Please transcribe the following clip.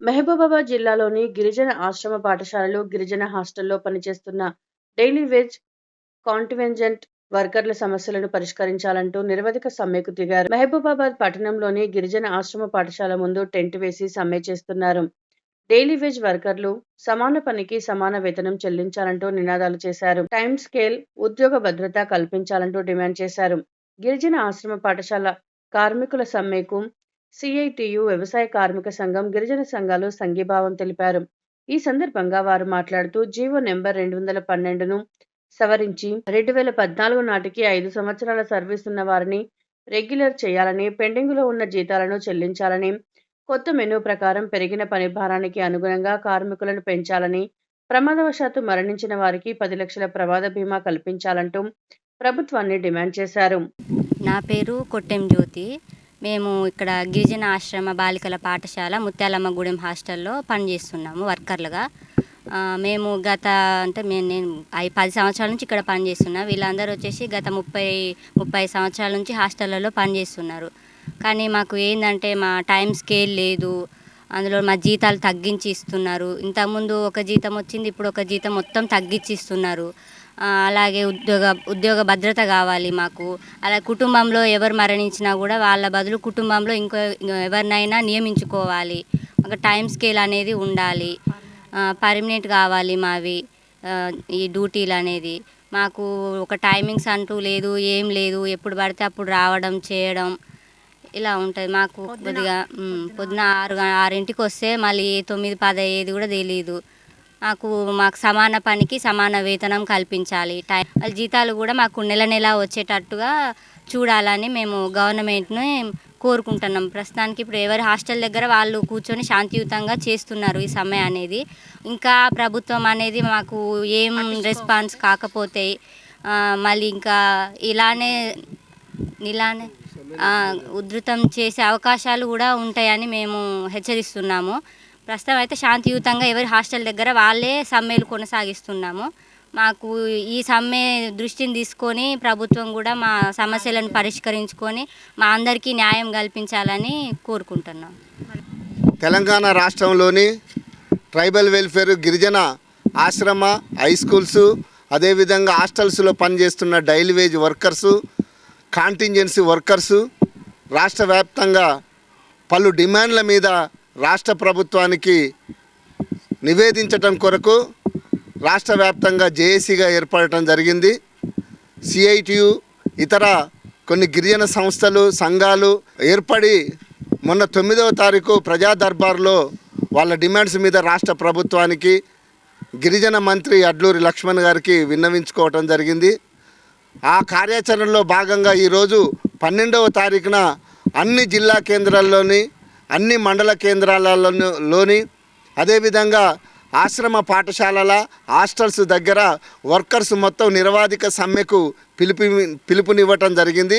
మహబూబాబాద్ జిల్లాలోని గిరిజన ఆశ్రమ పాఠశాలలు గిరిజన హాస్టల్లో పనిచేస్తున్న డైలీ వేజ్ కాంటివెంజెంట్ వర్కర్ల సమస్యలను పరిష్కరించాలంటూ నిరవధిక సమ్మెకు దిగారు. మహబూబాబాద్ పట్టణంలోని గిరిజన ఆశ్రమ పాఠశాల ముందు టెంట్ వేసి సమ్మె చేస్తున్నారు. డైలీ వేజ్ వర్కర్లు సమాన పనికి సమాన వేతనం చెల్లించాలంటూ నినాదాలు చేశారు. టైం స్కేల్ ఉద్యోగ భద్రత కల్పించాలంటూ డిమాండ్ చేశారు. గిరిజన ఆశ్రమ పాఠశాల కార్మికుల సమ్మెకు సిఐటియు వ్యవసాయ కార్మిక సంఘం గిరిజన సంఘాలు సంఘీభావం తెలిపారు. ఈ సందర్భంగా వారు మాట్లాడుతూ జీవో నెంబర్ రెండు వందల పన్నెండును సవరించి రెండు వేల పద్నాలుగు నాటికి ఐదు సంవత్సరాల సర్వీస్ ఉన్న వారిని రెగ్యులర్ చేయాలని పెండింగ్లో ఉన్న జీతాలను చెల్లించాలని కొత్త మెనూ ప్రకారం పెరిగిన పని భారానికి అనుగుణంగా కార్మికులను పెంచాలని ప్రమాదవశాత్తు మరణించిన వారికి పది లక్షల ప్రమాద బీమా కల్పించాలంటూ ప్రభుత్వాన్ని డిమాండ్ చేశారు. నా పేరు కొట్టెం జ్యోతి. మేము ఇక్కడ గిరిజన ఆశ్రమ బాలికల పాఠశాల ముత్యాలమ్మగూడెం హాస్టల్లో పనిచేస్తున్నాము వర్కర్లుగా. మేము గత అంటే మేము నేను ఐ పది సంవత్సరాల నుంచి ఇక్కడ పనిచేస్తున్నా. వీళ్ళందరూ వచ్చేసి గత ముప్పై ముప్పై సంవత్సరాల నుంచి హాస్టళ్ళలో పనిచేస్తున్నారు. కానీ మాకు ఏంటంటే మా టైం స్కేల్ లేదు. అందులో మా జీతాలు తగ్గించి ఇస్తున్నారు. ఇంతకుముందు ఒక జీతం వచ్చింది ఇప్పుడు ఒక జీతం మొత్తం తగ్గించి ఇస్తున్నారు. అలాగే ఉద్యోగ ఉద్యోగ భద్రత కావాలి మాకు. అలా కుటుంబంలో ఎవరు మరణించినా కూడా వాళ్ళ బదులు కుటుంబంలో ఇంకో ఎవరినైనా నియమించుకోవాలి. ఒక టైం స్కేల్ అనేది ఉండాలి. పర్మనెంట్ కావాలి మావి ఈ డ్యూటీలు అనేది. మాకు ఒక టైమింగ్స్ అంటూ లేదు ఏం లేదు. ఎప్పుడు పడితే అప్పుడు రావడం చేయడం ఇలా ఉంటుంది మాకు కొద్దిగా పొద్దున ఆరు ఆరింటికి వస్తే మళ్ళీ తొమ్మిది పది అయ్యేది కూడా తెలియదు మాకు మాకు సమాన పనికి సమాన వేతనం కల్పించాలి. టైం వాళ్ళ జీతాలు కూడా మాకు నెల నెల వచ్చేటట్టుగా చూడాలని మేము గవర్నమెంట్ని కోరుకుంటున్నాం. ప్రస్తుతానికి ఇప్పుడు ఎవరి హాస్టల్ దగ్గర వాళ్ళు కూర్చొని శాంతియుతంగా చేస్తున్నారు ఈ సమ్మె అనేది. ఇంకా ప్రభుత్వం అనేది మాకు ఏం రెస్పాన్స్ కాకపోతే మళ్ళీ ఇంకా ఇలానే ఇలానే ఉధృతం చేసే అవకాశాలు కూడా ఉంటాయని మేము హెచ్చరిస్తున్నాము. ప్రస్తుతం అయితే శాంతియుతంగా ఎవరి హాస్టల్ దగ్గర వాళ్ళే సమ్మెలు కొనసాగిస్తున్నాము. మాకు ఈ సమ్మె దృష్టిని తీసుకొని ప్రభుత్వం కూడా మా సమస్యలను పరిష్కరించుకొని మా అందరికీ న్యాయం కల్పించాలని కోరుకుంటున్నాం. తెలంగాణ రాష్ట్రంలోని ట్రైబల్ వెల్ఫేర్ గిరిజన ఆశ్రమ హై స్కూల్స్ అదేవిధంగా హాస్టల్స్లో పనిచేస్తున్న daily wage workers contingency workers రాష్ట్ర వ్యాప్తంగా పలు డిమాండ్ల మీద రాష్ట్ర ప్రభుత్వానికి నివేదించటం కొరకు రాష్ట్ర వ్యాప్తంగా జేఏసీగా ఏర్పడటం జరిగింది. సిఐటియు ఇతర కొన్ని గిరిజన సంస్థలు సంఘాలు ఏర్పడి మొన్న తొమ్మిదవ తారీఖు ప్రజా దర్బార్లో వాళ్ళ డిమాండ్స్ మీద రాష్ట్ర ప్రభుత్వానికి గిరిజన మంత్రి అడ్లూరి లక్ష్మణ్ గారికి విన్నవించుకోవటం జరిగింది. ఆ కార్యాచరణలో భాగంగా ఈరోజు పన్నెండవ తారీఖున అన్ని జిల్లా కేంద్రాల్లోని అన్ని మండల కేంద్రాలలోని అదేవిధంగా ఆశ్రమ పాఠశాలల హాస్టల్స్ దగ్గర వర్కర్స్ మొత్తం నిరవాధిక సమ్మెకు పిలుపు పిలుపునివ్వటం జరిగింది.